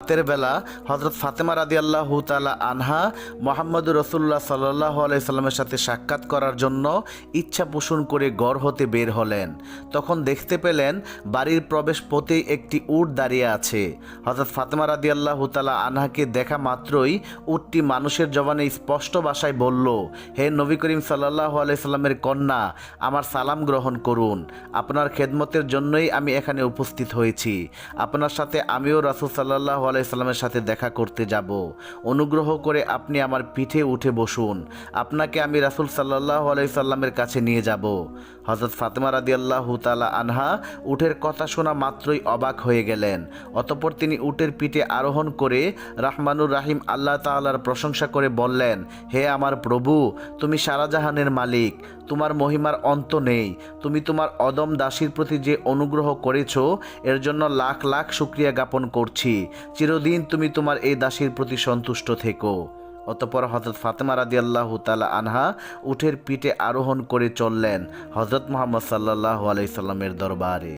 রাতের বেলা হজরত ফাতেমা রাদি আল্লাহ তালা আনহা মোহাম্মদুর রসুল্লাহ সাল্লাহ আলাইসাল্লামের সাথে সাক্ষাৎ করার জন্য ইচ্ছা পোষণ করে গড় হতে বের হলেন। তখন দেখতে পেলেন বাড়ির প্রবেশ পথে একটি উট দাঁড়িয়ে আছে। হজরত ফাতেমা রাদি আল্লাহ তালা আনহাকে দেখা মাত্রই উটটি মানুষের জবানে স্পষ্ট ভাষায় বলল, হে নবী করিম সাল্লাহ আলাইসাল্লামের কন্যা, আমার সালাম গ্রহণ করুন। আপনার খেদমতের জন্যই আমি এখানে উপস্থিত হয়েছি। আপনার সাথে আমিও রাসুল সাল্লাহ আলাইসাল্লামের সাথে দেখা করতে যাব। অনুগ্রহ করে আপনি আমার পিঠে উঠে বসুন। আপনাকে আমি রাসুল সাল্লাহ আলাইসাল্লামের কাছে নিয়ে যাব। হজরত ফাতেমা রাদি আল্লাহ তালা আনহা উটের কথা শোনা মাত্রই অবাক হয়ে গেলেন। অতপর তিনি উটের পিঠে আরোহণ করে রাহমানুর রাহিম আল্লাহ তাআলার প্রশংসা করে বললেন, হে আমার প্রভু, তুমি সারাজাহানের মালিক। তোমার মহিমার অন্ত নেই। তুমি তোমার অদম দাসীর প্রতি যে অনুগ্রহ করেছ, এর জন্য লাখ লাখ শুক্রিয়া জ্ঞাপন করছি। চিরদিন তুমি তোমার এই দাসীর প্রতি সন্তুষ্ট থেকো। অতপর হজরত ফাতেমা রাদি আল্লাহ তালা আনহা উঠের পিঠে আরোহণ করে চললেন হজরত মোহাম্মদ সাল্লাহ আলাইসাল্লামের দরবারে।